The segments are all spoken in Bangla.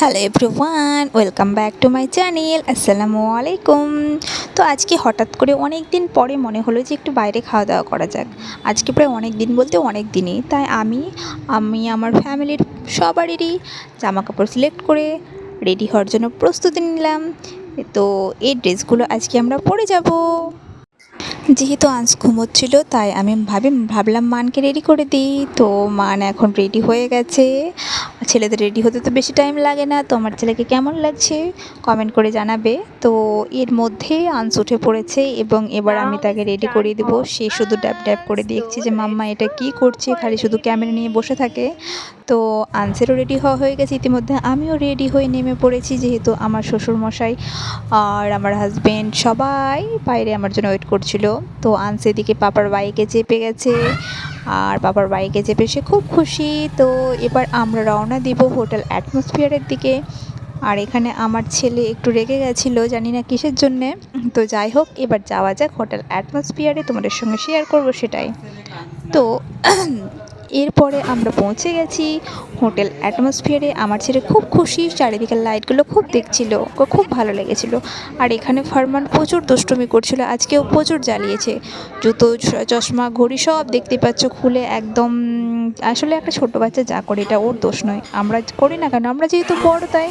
Hello everyone welcome back to my channel আসসালামু আলাইকুম তো আজকে হঠাৎ করে অনেক দিন পরে মনে হলো যে একটু বাইরে খাওয়া দাওয়া করা যাক। আজকে প্রায় অনেক দিন বলতে অনেক দিনই। তাই আমি আমি আমার ফ্যামিলির সবারই জামা কাপড় সিলেক্ট করে রেডি হওয়ার জন্য প্রস্তুতি নিলাম। তো এই ড্রেসগুলো আজকে আমরা পরে যাব। যেহেতু আজ ঘুমোচ্ছিল তাই আমি ভাবি, ভাবলাম মানকে রেডি করে দিই। তো মান এখন রেডি হয়ে গেছে। ছেলেদের রেডি হতে তো বেশি টাইম লাগে না। তো আমার ছেলেকে কেমন লাগছে? কমেন্ট করে জানাবে। তো এর মধ্যে আনস উঠে পড়েছে এবং এবার আমি তাকে রেডি করিয়ে দেবো। সে শুধু ড্যাপ ড্যাপ করে দেখছি যে, মাম্মা, এটা কি করছে? খালি শুধু ক্যামেরা নিয়ে বসে থাকে। তো আনসেরও রেডি হওয়া হয়ে গেছে ইতিমধ্যে। আমিও রেডি হয়ে নেমে পড়েছি যেহেতু আমার শ্বশুরমশাই আর আমার হাজব্যান্ড সবাই বাইরে আমার জন্য ওয়েট করছিল। তো আনস দিকে পাপার বাইকে চেপে গেছে। আর বাবার বাইকে চেপে সে খুব খুশি। তো এবার আমরা রওনা দিব হোটেল অ্যাটমসফিয়ারের দিকে। আর এখানে আমার ছেলে একটু রেগে গেছিল, জানি না কিসের জন্যে। তো যাই হোক, এবার যাওয়া যাক হোটেল অ্যাটমসফিয়ারে। তোমাদের সঙ্গে শেয়ার করব সেটাই। তো এরপরে আমরা পৌঁছে গেছি হোটেল অ্যাটমসফিয়ারে। আমার ছেলে খুব খুশি চারিদিকের লাইটগুলো খুব দেখছিল, ওকে খুব ভালো লেগেছিল। আর এখানে ফারমান প্রচুর দুষ্টুমি করছিল, আজকেও প্রচুর জ্বালিয়েছে। জুতো চশমা, ঘড়ি সব দেখতে পাচ্ছ, খুলে একদম, আসলে একটা ছোট বাচ্চা যা করে, এটা ওর দোষ নয়। আমরা করি না কেন? আমরা যেহেতু বড়, তাই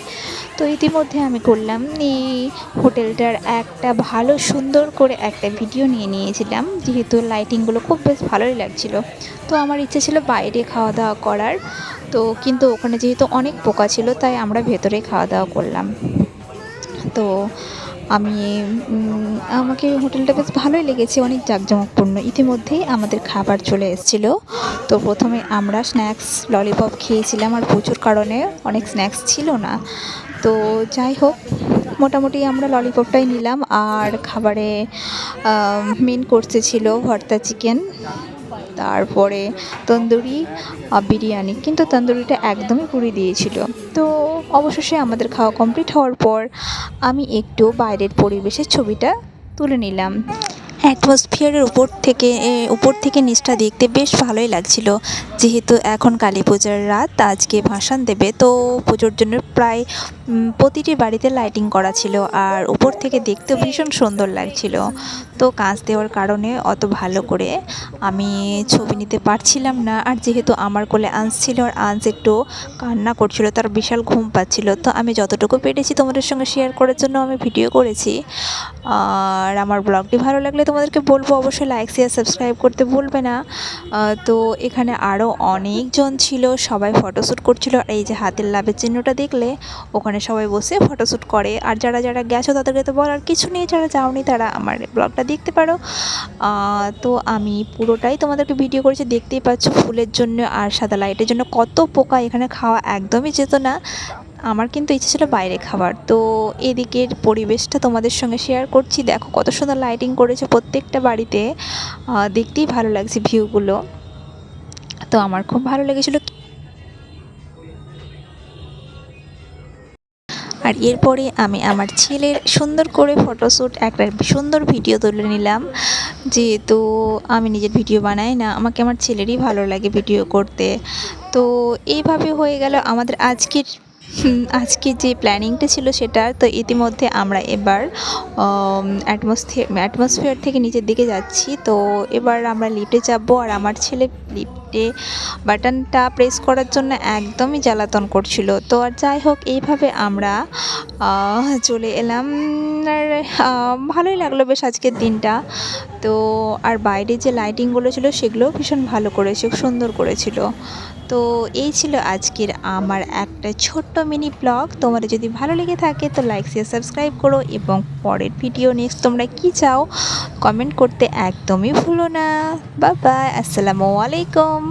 তো ইতিমধ্যে আমি করলাম। এই হোটেলটার একটা ভালো সুন্দর করে একটা ভিডিও নিয়ে নিয়েছিলাম। যেহেতু লাইটিংগুলো খুব বেশ ভালোই লাগছিল। তো আমার ইচ্ছে ছিল বাইরে খাওয়া দাওয়া করার। তো কিন্তু ওখানে যেহেতু অনেক পোকা ছিল, তাই আমরা ভেতরে খাওয়া দাওয়া করলাম। তো আমি আমাকে হোটেলটা বেশ ভালোই লেগেছে, অনেক জাঁকজমকপূর্ণ। ইতিমধ্যেই আমাদের খাবার চলে এসেছিল। তো প্রথমে আমরা স্ন্যাক্স ললিপপ খেয়েছিলাম। আর প্রচুর কারণে অনেক স্ন্যাক্স ছিল না। তো যাই হোক, মোটামুটি আমরা ললিপপটাই নিলাম। আর খাবারে মেন কোর্সে ছিল ভর্তা চিকেন তারপরে তন্দুরি বিরিয়ানি। কিন্তু তন্দুরিটা একদমই পুরি দিয়েছিল। তো অবশেষে আমাদের খাওয়া কমপ্লিট হওয়ার পর আমি একটু বাইরের পরিবেশের ছবিটা তুলে নিলাম। অ্যাটমসফিয়ারের উপর থেকে উপর থেকে নিচটা দেখতে বেশ ভালোই লাগছিল। যেহেতু এখন কালী পূজার রাত, আজকে ভাসান দেবে, তো পুজোর জন্য প্রায় প্রতিটি বাড়িতে লাইটিং করা ছিল আর উপর থেকে দেখতেও ভীষণ সুন্দর লাগছিল। তো কাঁচ দেওয়ার কারণে অত ভালো করে আমি ছবি নিতে পারছিলাম না। আর যেহেতু আমার কোলে আঁস ছিল আর আঁস একটু কান্না করছিল, তার বিশাল ঘুম পাচ্ছিল, তো আমি যতটুকু পেরেছি তোমাদের সঙ্গে শেয়ার করার জন্য আমি ভিডিও করেছি। আর আমার ব্লগটি ভালো লাগলে তোমাদেরকে বলব অবশ্যই লাইক শেয়ার সাবস্ক্রাইব করতে ভুলবে না। তো এখানে আরও অনেকজন ছিল, সবাই ফটোশ্যুট করছিল। আর এই যে হাতের লাভের চিহ্নটা দেখলে, ওখানে সবাই বসে ফটোশ্যুট করে। আর যারা যারা গেছো তাদেরকে তো বলার কিছু নেই, যারা যাওনি তারা আমার ব্লগটা দেখতে পারো। তো আমি পুরোটাই তোমাদেরকে ভিডিও করেছি। দেখতেই পাচ্ছ ফুলের জন্য আর সাদা লাইটের জন্য কত পোকা এখানে খাওয়া একদমই যেত না। আমার কিন্তু ইচ্ছে ছিল বাইরে খাবার তো এদিকের পরিবেশটা তোমাদের সঙ্গে শেয়ার করছি। দেখো কত সুন্দর লাইটিং করেছে প্রত্যেকটা বাড়িতে। দেখতেই ভালো লাগছে ভিউগুলো তো আমার খুব ভালো লেগেছিলো আর এরপরে আমি আমার ছেলের সুন্দর করে ফটোশ্যুট একটা সুন্দর ভিডিও তুলে নিলাম। যেহেতু আমি নিজের ভিডিও বানাই না, আমাকে আমার ছেলেরই ভালো লাগে ভিডিও করতে। তো এইভাবে হয়ে গেল আমাদের আজকের আজকে যে প্ল্যানিংটা ছিল সেটা, তো ইতিমধ্যে আমরা এবার অ্যাটমসফিয়ার অ্যাটমসফিয়ার থেকে নিচের দিকে যাচ্ছি। তো এবার আমরা লিফটে যাব আর আমার ছেলে লিফটে বাটনটা প্রেস করার জন্য একদমই জ্বালাতন করছিল। তো আর যাই হোক, এইভাবে আমরা চলে এলাম। আর ভালোই লাগল বেশ আজকের দিনটা। তো আর বাইরে যে লাইটিংগুলো ছিল সেগুলোও ভীষণ ভালো করেছে, সুন্দর করেছিল। তো এই ছিল আজকের আমার একটা ছোট্ট মিনি ব্লগ তোমরা যদি ভালো লেগে থাকে তো লাইক শেয়ার সাবস্ক্রাইব করো এবং পরের ভিডিও নেক্সট তোমরা কি চাও কমেন্ট করতে একদমই ভুলো না। বা বাই আসসালামু আলাইকুম।